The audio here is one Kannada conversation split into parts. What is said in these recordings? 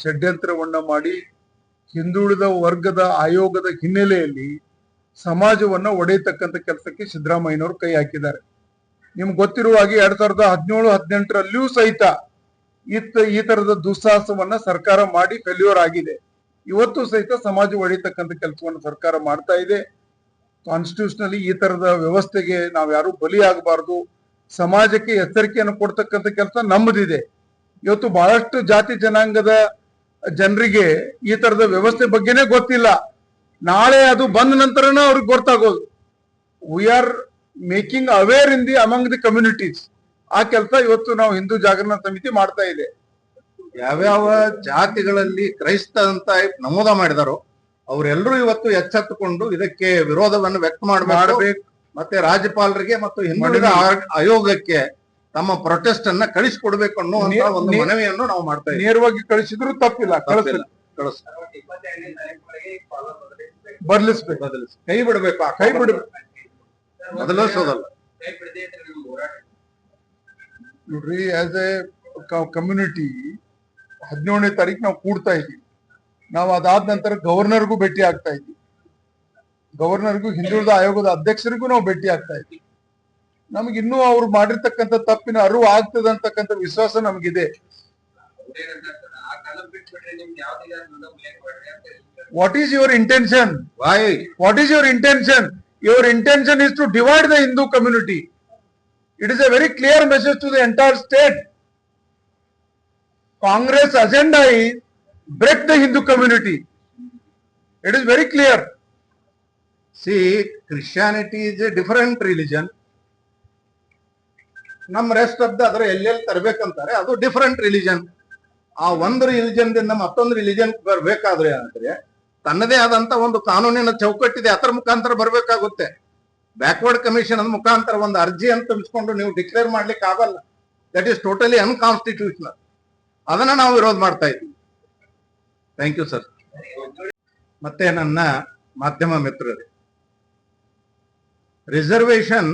ಷಡ್ಯಂತ್ರವನ್ನ ಮಾಡಿ ಹಿಂದುಳಿದ ವರ್ಗದ ಆಯೋಗದ ಹಿನ್ನೆಲೆಯಲ್ಲಿ ಸಮಾಜವನ್ನ ಒಡೆಯತಕ್ಕಂತ ಕೆಲಸಕ್ಕೆ ಸಿದ್ದರಾಮಯ್ಯನವರು ಕೈ ಹಾಕಿದ್ದಾರೆ. ನಿಮ್ಗೆ ಗೊತ್ತಿರುವ ಹಾಗೆ ಎರಡ್ ಸಾವಿರದ ಹದಿನೇಳು, ಹದಿನೆಂಟರಲ್ಲಿಯೂ ಸಹಿತ ಇತ್ತ ಈ ತರದ ದುಸ್ಸಾಹಸವನ್ನ ಸರ್ಕಾರ ಮಾಡಿ ಫೆಲ್ಯೂರ್ ಆಗಿದೆ ಇವತ್ತು ಸಹಿತ ಸಮಾಜ ಒಳಿತಕ್ಕಂಥ ಕೆಲಸವನ್ನು ಸರ್ಕಾರ ಮಾಡ್ತಾ ಇದೆ. ಕಾನ್ಸ್ಟಿಟ್ಯೂಷನಲಿ ಈ ತರದ ವ್ಯವಸ್ಥೆಗೆ ನಾವು ಯಾರು ಬಲಿಯಾಗಬಾರದು. ಸಮಾಜಕ್ಕೆ ಎಚ್ಚರಿಕೆಯನ್ನು ಕೊಡ್ತಕ್ಕಂಥ ಕೆಲಸ ನಮ್ಮದಿದೆ ಇವತ್ತು ಬಹಳಷ್ಟು ಜಾತಿ ಜನಾಂಗದ ಜನರಿಗೆ ಈ ತರದ ವ್ಯವಸ್ಥೆ ಬಗ್ಗೆನೇ ಗೊತ್ತಿಲ್ಲ. ನಾಳೆ ಅದು ಬಂದ ನಂತರನ ಅವ್ರಿಗೆ ಗೊತ್ತಾಗೋದು. We are making aware in the among the communities ಆ ಕೆಲಸ ಇವತ್ತು ನಾವು ಹಿಂದೂ ಜಾಗರಣ ಸಮಿತಿ ಮಾಡ್ತಾ ಇದೆ. ಯಾವ್ಯಾವ ಜಾತಿಗಳಲ್ಲಿ ಕ್ರೈಸ್ತ ಅಂತ ನಮೂದ ಮಾಡಿದಾರೋ ಅವರೆಲ್ಲರೂ ಇವತ್ತು ಎಚ್ಚೆತ್ತುಕೊಂಡು ಇದಕ್ಕೆ ವಿರೋಧವನ್ನು ವ್ಯಕ್ತ ಮಾಡಬೇಕು. ಮತ್ತೆ ರಾಜ್ಯಪಾಲರಿಗೆ ಮತ್ತು ಹಿಂದುಳಿದ ಆಯೋಗಕ್ಕೆ ತಮ್ಮ ಪ್ರೊಟೆಸ್ಟ್ ಅನ್ನ ಕಳಿಸಿಕೊಡ್ಬೇಕು ಅನ್ನೋ ಒಂದು ಮನವಿಯನ್ನು ನಾವು ಮಾಡ್ತಾ ಇದ್ದೀವಿ. ನೇರವಾಗಿ ಕಳಿಸಿದ್ರು ತಪ್ಪಿಲ್ಲ. ಕಳಿಸಿಲ್ಲ ಕಳಿಸ್ ಬದಲಿಸ್ಬೇಕು ಬದಲಿಸಿ ಕೈ ಬಿಡಬೇಕು. ಆ ಕೈ ಬಿಡ್ಬೇಕು ಬದಲಿಸೋದಲ್ಲ ನೋಡ್ರಿ ಆಸ್ ಎ ಕಮ್ಯುನಿಟಿ ಹದಿನೇಳನೇ ತಾರೀಕು ನಾವು ಕೂಡ್ತಾ ಇದ್ದೀವಿ. ನಾವು ಅದಾದ ನಂತರ ಗವರ್ನರ್ಗೂ ಭೇಟಿ ಆಗ್ತಾ ಇದ್ದೀವಿ ಗವರ್ನರ್ಗೂ ಹಿಂದುಳಿದ ಆಯೋಗದ ಅಧ್ಯಕ್ಷರಿಗೂ ನಾವು ಭೇಟಿ ಆಗ್ತಾ ಇದ್ವಿ. ನಮ್ಗೆ ಇನ್ನೂ ಅವ್ರು ಮಾಡಿರ್ತಕ್ಕಂಥ ತಪ್ಪಿನ ಅರಿವು ಆಗ್ತದೆ ಅಂತಕ್ಕಂಥ ವಿಶ್ವಾಸ ನಮಗಿದೆ. What is your intention why what is your intention your intention is to divide the Hindu community it is a very clear message to the entire state. Congress agenda is break the Hindu community. It is very clear. See Christianity is a different religion ನಮ್ಮ ರೆಸ್ಟ್ ಆಫ್ ದ ಅದರ ಎಲ್ಲೆಲ್ಲಿ ತರಬೇಕಂತಾರೆ, ಅದು ಡಿಫರೆಂಟ್ ರಿಲಿಜನ್ ಆ ಒಂದು ರಿಲಿಜನ್ ದಿಂದ ಮತ್ತೊಂದು ರಿಲಿಜನ್ ಬರ್ಬೇಕಾದ್ರೆ ಅಂದ್ರೆ, ತನ್ನದೇ ಆದಂತ ಒಂದು ಕಾನೂನಿನ ಚೌಕಟ್ಟಿದೆ, ಅದರ ಮುಖಾಂತರ ಬರಬೇಕಾಗುತ್ತೆ. ಬ್ಯಾಕ್ವರ್ಡ್ ಕಮಿಷನ್ ಮುಖಾಂತರ ಒಂದು ಅರ್ಜಿ ಅಂತ ತುಂಬಿಸ್ಕೊಂಡು ನೀವು ಡಿಕ್ಲೇರ್ ಮಾಡ್ಲಿಕ್ಕೆ ಆಗಲ್ಲ ದಟ್ ಈಸ್ ಟೋಟಲಿ ಅನ್ಕಾನ್ಸ್ಟಿಟ್ಯೂಷನಲ್ ಅದನ್ನ ನಾವು ವಿರೋಧ ಮಾಡ್ತಾ ಇದ್ದೀವಿ. ಥ್ಯಾಂಕ್ ಯು ಸರ್ ಮತ್ತೆ ನನ್ನ ಮಾಧ್ಯಮ ಮಿತ್ರರೇ. Reservation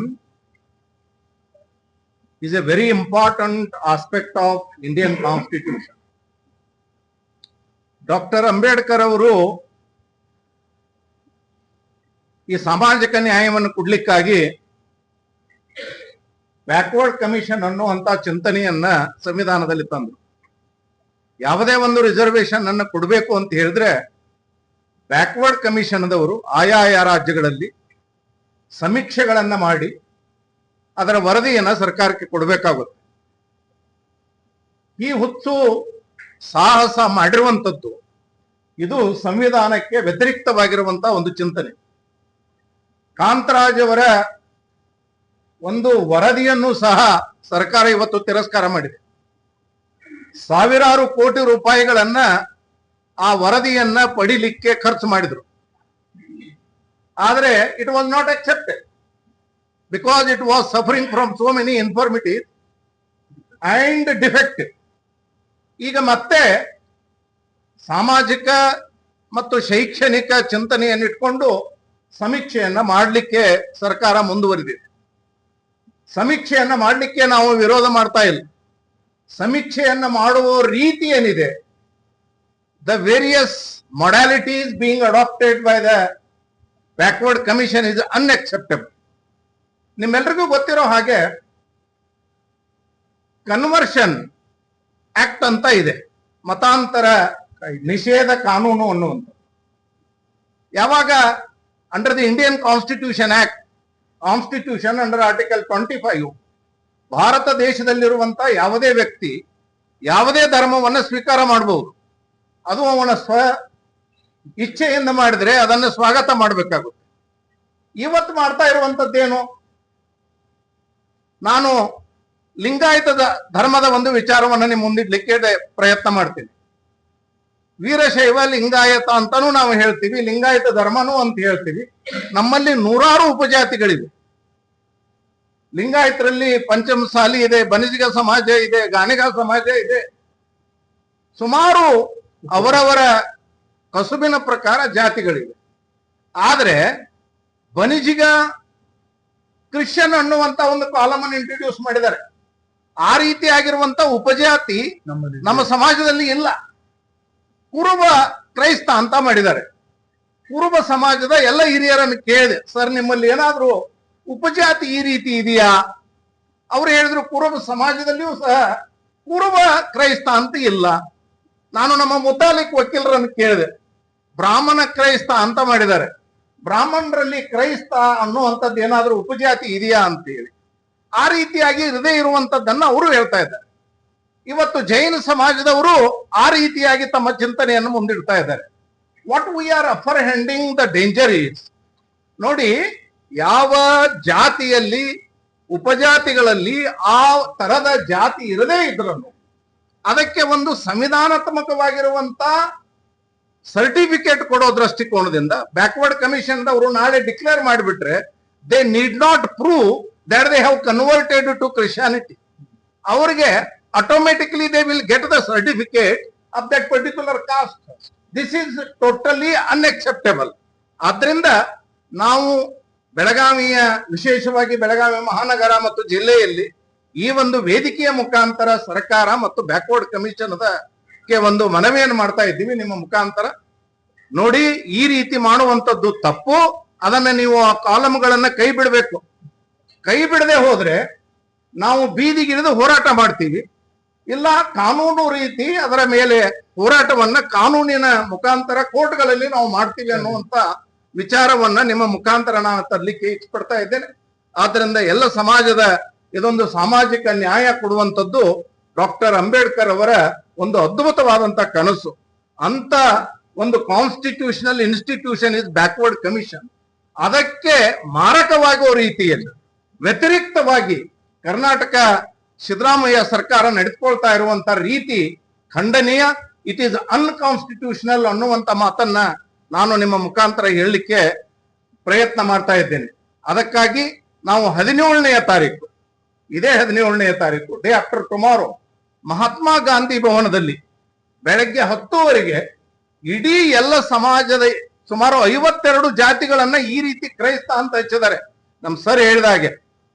is a very important aspect of Indian Constitution. Doctor Ambedkar ಅವರು ಈ ಸಾಮಾಜಿಕ ನ್ಯಾಯವನ್ನು ಕೊಡ್ಲಿಕ್ಕಾಗಿ ಬ್ಯಾಕ್ವರ್ಡ್ ಕಮಿಷನ್ ಅನ್ನುವಂತ ಚಿಂತನೆಯನ್ನ ಸಂವಿಧಾನದಲ್ಲಿ ತಂದರು. ಯಾವುದೇ ಒಂದು ರಿಸರ್ವೇಶನ್ ಅನ್ನು ಕೊಡಬೇಕು ಅಂತ ಹೇಳಿದ್ರೆ ಬ್ಯಾಕ್ವರ್ಡ್ ಕಮಿಷನ್ದವರು ಆಯಾಯ ರಾಜ್ಯಗಳಲ್ಲಿ ಸಮೀಕ್ಷೆಗಳನ್ನ ಮಾಡಿ ಅದರ ವರದಿಯನ್ನ ಸರ್ಕಾರಕ್ಕೆ ಕೊಡಬೇಕಾಗುತ್ತೆ. ಈ ಹುಚ್ಚು ಸಾಹಸ ಮಾಡಿರುವಂತದ್ದು ಇದು ಸಂವಿಧಾನಕ್ಕೆ ವ್ಯತಿರಿಕ್ತವಾಗಿರುವಂತಹ ಒಂದು ಚಿಂತನೆ. ಕಾಂತರಾಜ್ ಅವರ ಒಂದು ವರದಿಯನ್ನು ಸಹ ಸರ್ಕಾರ ಇವತ್ತು ತಿರಸ್ಕಾರ ಮಾಡಿದೆ. ಸಾವಿರಾರು ಕೋಟಿ ರೂಪಾಯಿಗಳನ್ನ ಆ ವರದಿಯನ್ನ ಪಡಿಲಿಕ್ಕೆ ಖರ್ಚು ಮಾಡಿದ್ರು. ಆದರೆ it was not accepted because it was suffering from so many infirmities and defective ಈಗ ಮತ್ತೆ ಸಾಮಾಜಿಕ ಮತ್ತು ಶೈಕ್ಷಣಿಕ ಚಿಂತನೆಯನ್ನು ಇಟ್ಕೊಂಡು ಸಮೀಕ್ಷೆಯನ್ನ ಮಾಡಲಿಕ್ಕೆ ಸರ್ಕಾರ ಮುಂದುವರಿದಿದೆ. ಸಮೀಕ್ಷೆಯನ್ನ ಮಾಡಲಿಕ್ಕೆ ನಾವು ವಿರೋಧ ಮಾಡ್ತಾ ಇಲ್ಲ. ಸಮೀಕ್ಷೆಯನ್ನ ಮಾಡುವ ರೀತಿ ಏನಿದೆ? The various modalities being adopted by the backward commission is unacceptable ನಿಮ್ಮೆಲ್ರಿಗೂ ಗೊತ್ತಿರೋ ಹಾಗೆ ಕನ್ವರ್ಷನ್ ಆಕ್ಟ್ ಅಂತ ಇದೆ. ಮತಾಂತರ ನಿಷೇಧ ಕಾನೂನು ಅನ್ನುವಂಥ ಯಾವಾಗ under the Indian constitution act constitution under article twenty five Bharat ದೇಶದಲ್ಲಿರುವಂತ ಯಾವುದೇ ವ್ಯಕ್ತಿ ಯಾವುದೇ ಧರ್ಮವನ್ನ ಸ್ವೀಕಾರ ಮಾಡಬಹುದು ಅದು ಅವನ ಸ್ವ ಇಚ್ಛೆಯಿಂದ ಮಾಡಿದ್ರೆ ಅದನ್ನು ಸ್ವಾಗತ ಮಾಡಬೇಕಾಗುತ್ತೆ. ಇವತ್ತು ಮಾಡ್ತಾ ಇರುವಂತದ್ದೇನು? ನಾನು ಲಿಂಗಾಯತದ ಧರ್ಮದ ಒಂದು ವಿಚಾರವನ್ನು ನಿಮ್ಮ ಮುಂದಿಡ್ಲಿಕ್ಕೆ ಪ್ರಯತ್ನ ಮಾಡ್ತೀನಿ. ವೀರಶೈವ ಲಿಂಗಾಯತ ಅಂತಾನೂ ನಾವು ಹೇಳ್ತೀವಿ, ಲಿಂಗಾಯತ ಧರ್ಮನೂ ಅಂತ ಹೇಳ್ತೀವಿ. ನಮ್ಮಲ್ಲಿ ನೂರಾರು ಉಪಜಾತಿಗಳಿವೆ. ಲಿಂಗಾಯತರಲ್ಲಿ ಪಂಚಮಸಾಲಿ ಇದೆ ಬನಿಜಿಗ ಸಮಾಜ ಇದೆ ಗಾಣಿಗ ಸಮಾಜ ಇದೆ. ಸುಮಾರು ಅವರವರ ಕಸುಬಿನ ಪ್ರಕಾರ ಜಾತಿಗಳಿವೆ. ಆದರೆ ಬನಿಜಿಗ ಕ್ರಿಶ್ಚಿಯನ್ ಅನ್ನುವಂತ ಒಂದು ಕಾಲಮ್ ಅನ್ನು ಇಂಟ್ರೊಡ್ಯೂಸ್ ಮಾಡಿದ್ದಾರೆ. ಆ ರೀತಿ ಆಗಿರುವಂತ ಉಪಜಾತಿ ನಮ್ಮ ಸಮಾಜದಲ್ಲಿ ಇಲ್ಲ. ಕುರುಬ ಕ್ರೈಸ್ತ ಅಂತ ಮಾಡಿದ್ದಾರೆ. ಕುರುಬ ಸಮಾಜದ ಎಲ್ಲ ಹಿರಿಯರನ್ನು ಕೇಳಿದೆ ಸರ್ ನಿಮ್ಮಲ್ಲಿ ಏನಾದ್ರೂ ಉಪಜಾತಿ ಈ ರೀತಿ ಇದೆಯಾ? ಅವ್ರು ಹೇಳಿದ್ರು ಕುರುಬ ಸಮಾಜದಲ್ಲಿಯೂ ಸಹ ಕುರುಬ ಕ್ರೈಸ್ತ ಅಂತ ಇಲ್ಲ. ನಾನು ನಮ್ಮ ಮುತಾಲಿಕ್ ವಕೀಲರನ್ನು ಕೇಳಿದೆ. ಬ್ರಾಹ್ಮಣ ಕ್ರೈಸ್ತ ಅಂತ ಮಾಡಿದ್ದಾರೆ. ಬ್ರಾಹ್ಮಣರಲ್ಲಿ ಕ್ರೈಸ್ತ ಅನ್ನುವಂಥದ್ದು ಏನಾದರೂ ಉಪಜಾತಿ ಇದೆಯಾ ಅಂತ ಹೇಳಿ ಆ ರೀತಿಯಾಗಿ ಹೃದಯ ಇರುವಂತದ್ದನ್ನ ಅವರು ಹೇಳ್ತಾ ಇದ್ದಾರೆ. ಇವತ್ತು ಜೈನ ಸಮಾಜದವರು ಆ ರೀತಿಯಾಗಿ ತಮ್ಮ ಚಿಂತನೆಯನ್ನು ಮುಂದಿಡ್ತಾ ಇದ್ದಾರೆ. What we are after handing the danger is ನೋಡಿ ಯಾವ ಜಾತಿಯಲ್ಲಿ ಉಪಜಾತಿಗಳಲ್ಲಿ ಆ ತರದ ಜಾತಿ ಇರದೇ ಇದ್ರೂ ಅದಕ್ಕೆ ಒಂದು ಸಂವಿಧಾನಾತ್ಮಕವಾಗಿರುವಂತ ಸರ್ಟಿಫಿಕೇಟ್ ಕೊಡೋ ದೃಷ್ಟಿಕೋನದಿಂದ ಬ್ಯಾಕ್ವರ್ಡ್ ಕಮಿಷನ್ ಅವರು ನಾಳೆ ಡಿಕ್ಲೇರ್ ಮಾಡಿಬಿಟ್ರೆ they need not prove that they have converted to Christianity ಅವರಿಗೆ automatically they will get the certificate of that particular caste. This is totally unacceptable ಆದ್ರಿಂದ ನಾವು ಬೆಳಗಾವಿಯ, ವಿಶೇಷವಾಗಿ ಬೆಳಗಾವಿ ಮಹಾನಗರ ಮತ್ತು ಜಿಲ್ಲೆಯಲ್ಲಿ ಈ ಒಂದು ವೇದಿಕೆಯ ಮುಖಾಂತರ ಸರ್ಕಾರ ಮತ್ತು ಬ್ಯಾಕ್ವರ್ಡ್ ಕಮಿಷನ್ಗೆ ಒಂದು ಮನವಿಯನ್ನು ಮಾಡ್ತಾ ಇದ್ದೀವಿ. ನಿಮ್ಮ ಮುಖಾಂತರ ನೋಡಿ, ಈ ರೀತಿ ಮಾಡುವಂತದ್ದು ತಪ್ಪು. ಅದನ್ನ ನೀವು ಆ ಕಾಲಮ್ಗಳನ್ನ ಕೈ ಬಿಡಬೇಕು. ಕೈ ಬಿಡದೆ ಹೋದ್ರೆ ನಾವು ಬೀದಿಗಿಳಿದು ಹೋರಾಟ ಮಾಡ್ತೀವಿ. ಇಲ್ಲ, ಕಾನೂನು ರೀತಿ ಅದರ ಮೇಲೆ ಹೋರಾಟವನ್ನ ಕಾನೂನಿನ ಮುಖಾಂತರ ಕೋರ್ಟ್ಗಳಲ್ಲಿ ನಾವು ಮಾಡ್ತೀವಿ ಅನ್ನುವಂತ ವಿಚಾರವನ್ನ ನಿಮ್ಮ ಮುಖಾಂತರ ನಾನು ತರಲಿಕ್ಕೆ ಇಚ್ಛಪಡ್ತಾ ಇದ್ದೇನೆ. ಆದ್ರಿಂದ ಎಲ್ಲ ಸಮಾಜದ ಇದೊಂದು ಸಾಮಾಜಿಕ ನ್ಯಾಯ ಕೊಡುವಂಥದ್ದು ಡಾಕ್ಟರ್ ಅಂಬೇಡ್ಕರ್ ಅವರ ಒಂದು ಅದ್ಭುತವಾದಂತ ಕನಸು. ಅಂತ ಒಂದು constitutional institution is backward commission ಅದಕ್ಕೆ ಮಾರಕವಾಗುವ ರೀತಿಯಲ್ಲಿ, ವ್ಯತಿರಿಕ್ತವಾಗಿ ಕರ್ನಾಟಕ ಸಿದ್ದರಾಮಯ್ಯ ಸರ್ಕಾರ ನಡೆದುಕೊಳ್ತಾ ಇರುವಂತ ರೀತಿ ಖಂಡನೀಯ ಇಟ್ ಈಸ್ ಅನ್ಕಾನ್ಸ್ಟಿಟ್ಯೂಷನಲ್ ಅನ್ನುವಂತ ಮಾತನ್ನ ನಾನು ನಿಮ್ಮ ಮುಖಾಂತರ ಹೇಳಲಿಕ್ಕೆ ಪ್ರಯತ್ನ ಮಾಡ್ತಾ ಇದ್ದೇನೆ. ಅದಕ್ಕಾಗಿ ನಾವು ಹದಿನೇಳನೆಯ ತಾರೀಕು, ಇದೇ ಹದಿನೇಳನೆಯ ತಾರೀಕು day after tomorrow Mahatma Gandhi ಭವನದಲ್ಲಿ ಬೆಳಗ್ಗೆ ಹತ್ತುವರೆಗೆ ಇಡೀ ಎಲ್ಲ ಸಮಾಜದ ಸುಮಾರು ಐವತ್ತೆರಡು ಜಾತಿಗಳನ್ನ ಈ ರೀತಿ ಕ್ರೈಸ್ತ ಅಂತ ಹಚ್ಚಿದ್ದಾರೆ. ನಮ್ ಸರ್ ಹೇಳಿದ ಹಾಗೆ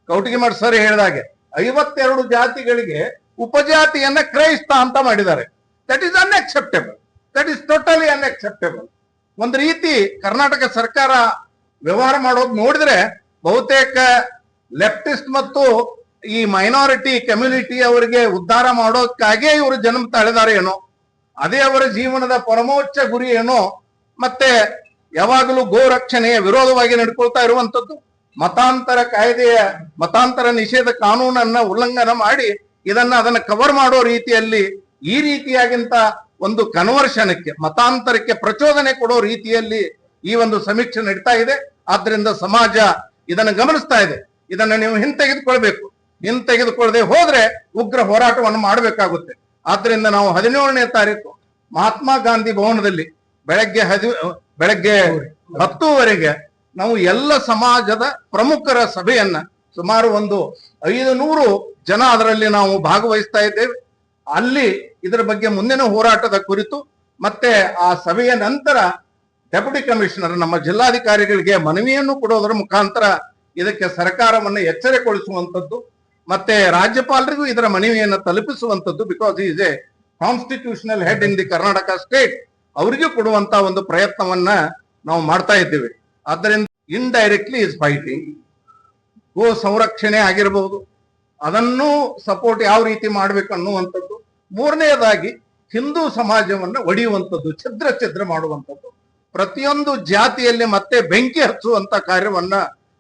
ಕೌಟಿಗಿಮಠ ಸರ್ ಹೇಳಿದ ಹಾಗೆ, ಐವತ್ತೆರಡು ಜಾತಿಗಳಿಗೆ ಉಪಜಾತಿಯನ್ನ ಕ್ರೈಸ್ತ ಅಂತ ಮಾಡಿದ್ದಾರೆ. That is unacceptable that is totally unacceptable ಒಂದು ರೀತಿ ಕರ್ನಾಟಕ ಸರ್ಕಾರ ವ್ಯವಹಾರ ಮಾಡೋದು ನೋಡಿದ್ರೆ ಬಹುತೇಕ ಲೆಫ್ಟಿಸ್ಟ್ ಮತ್ತು ಈ ಮೈನಾರಿಟಿ ಕಮ್ಯುನಿಟಿ ಅವರಿಗೆ ಉದ್ಧಾರ ಮಾಡೋದಕ್ಕಾಗೇ ಇವರು ಜನ್ಮ ತಾಳಿದ್ದಾರೆ ಏನೋ. ಅದೇ ಅವರ ಜೀವನದ ಪರಮೋಚ್ಚ ಗುರಿ ಏನೋ. ಮತ್ತೆ ಯಾವಾಗಲೂ ಗೋ ರಕ್ಷಣೆಯ ವಿರೋಧವಾಗಿ ನಡ್ಕೊಳ್ತಾ ಇರುವಂತದ್ದು ಮತಾಂತರ ಕಾಯ್ದೆಯ, ಮತಾಂತರ ನಿಷೇಧ ಕಾನೂನನ್ನ ಉಲ್ಲಂಘನ ಮಾಡಿ ಇದನ್ನ ಅದನ್ನ ಕವರ್ ಮಾಡೋ ರೀತಿಯಲ್ಲಿ ಈ ರೀತಿಯಾಗಿಂತ ಒಂದು ಕನ್ವರ್ಷನ್ಕ್ಕೆ ಮತಾಂತರಕ್ಕೆ ಪ್ರಚೋದನೆ ಕೊಡೋ ರೀತಿಯಲ್ಲಿ ಈ ಒಂದು ಸಮೀಕ್ಷೆ ನಡೀತಾ ಇದೆ. ಆದ್ರಿಂದ ಸಮಾಜ ಇದನ್ನು ಗಮನಿಸ್ತಾ ಇದೆ. ಇದನ್ನ ನೀವು ಹಿಂತೆಗೆದುಕೊಳ್ಬೇಕು. ಹಿಂತೆಗೆದುಕೊಳ್ಳದೆ ಹೋದ್ರೆ ಉಗ್ರ ಹೋರಾಟವನ್ನು ಮಾಡಬೇಕಾಗುತ್ತೆ. ಆದ್ರಿಂದ ನಾವು ಹದಿನೇಳನೇ ತಾರೀಕು ಮಹಾತ್ಮ ಗಾಂಧಿ ಭವನದಲ್ಲಿ ಬೆಳಗ್ಗೆ ಹದಿ, ಬೆಳಗ್ಗೆ ಹತ್ತುವರೆಗೆ ನಾವು ಎಲ್ಲ ಸಮಾಜದ ಪ್ರಮುಖರ ಸಭೆಯನ್ನ ಸುಮಾರು ಒಂದು ಐದು ನೂರು ಜನ ಅದರಲ್ಲಿ ನಾವು ಭಾಗವಹಿಸ್ತಾ ಇದ್ದೇವೆ. ಅಲ್ಲಿ ಇದರ ಬಗ್ಗೆ ಮುಂದಿನ ಹೋರಾಟದ ಕುರಿತು ಮತ್ತೆ ಆ ಸಭೆಯ ನಂತರ ಡೆಪ್ಯೂಟಿ ಕಮಿಷನರ್ ನಮ್ಮ ಜಿಲ್ಲಾಧಿಕಾರಿಗಳಿಗೆ ಮನವಿಯನ್ನು ಕೊಡೋದರ ಮುಖಾಂತರ ಇದಕ್ಕೆ ಸರ್ಕಾರವನ್ನು ಎಚ್ಚರಿಕೊಳಿಸುವಂಥದ್ದು ಮತ್ತೆ ರಾಜ್ಯಪಾಲರಿಗೂ ಇದರ ಮನವಿಯನ್ನು ತಲುಪಿಸುವಂಥದ್ದು because is a constitutional head in the Karnataka state ಅವರಿಗೂ ಕೊಡುವಂತ ಒಂದು ಪ್ರಯತ್ನವನ್ನ ನಾವು ಮಾಡ್ತಾ ಇದ್ದೇವೆ. ಆದ್ದರಿಂದ ಇಂಡೈರೆಕ್ಟ್ಲಿ ಇಸ್ ಫೈಟಿಂಗ್ ಗೋ ಸಂರಕ್ಷಣೆ ಆಗಿರಬಹುದು ಅದನ್ನು ಸಪೋರ್ಟ್ ಯಾವ ರೀತಿ ಮಾಡ್ಬೇಕು ಅನ್ನುವಂಥದ್ದು ಮೂರನೆಯದಾಗಿ ಹಿಂದೂ ಸಮಾಜವನ್ನು ಒಡೆಯುವಂಥದ್ದು, ಛಿದ್ರ ಛಿದ್ರ ಮಾಡುವಂಥದ್ದು. ಪ್ರತಿಯೊಂದು ಜಾತಿಯಲ್ಲಿ ಮತ್ತೆ ಬೆಂಕಿ ಹಚ್ಚುವಂತ ಕಾರ್ಯವನ್ನ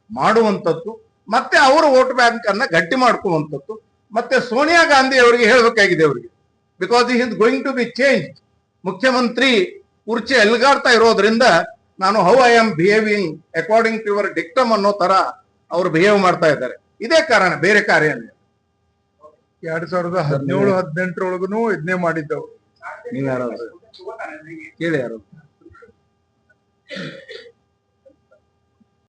ಮಾಡುವಂಥದ್ದು, ಮತ್ತೆ ಅವರ ವೋಟ್ ಬ್ಯಾಂಕ್ ಗಟ್ಟಿ ಮಾಡ್ಕೊಳ್ಳುವಂಥದ್ದು ಮತ್ತೆ ಸೋನಿಯಾ ಗಾಂಧಿ ಅವರಿಗೆ ಹೇಳಬೇಕಾಗಿದೆ ಅವರಿಗೆ. Because is going to be change ಮುಖ್ಯಮಂತ್ರಿ ಕುರ್ಚಿ ಎಲ್ಗಾಡ್ತಾ ಇರೋದ್ರಿಂದ ನಾನು how I am behaving according to your dictum ಅನ್ನೋ ತರ ಅವರು ಬಿಹೇವ್ ಮಾಡ್ತಾ ಇದ್ದಾರೆ. ಇದೇ ಕಾರಣ, ಬೇರೆ ಕಾರ್ಯ. ಎರಡ್ ಸಾವಿರದ ಹದಿನೇಳು ಹದಿನೆಂಟರೊಳಗೂ ಇದನ್ನೇ ಮಾಡಿದ್ದವು. ಕೇಳಿ ಯಾರು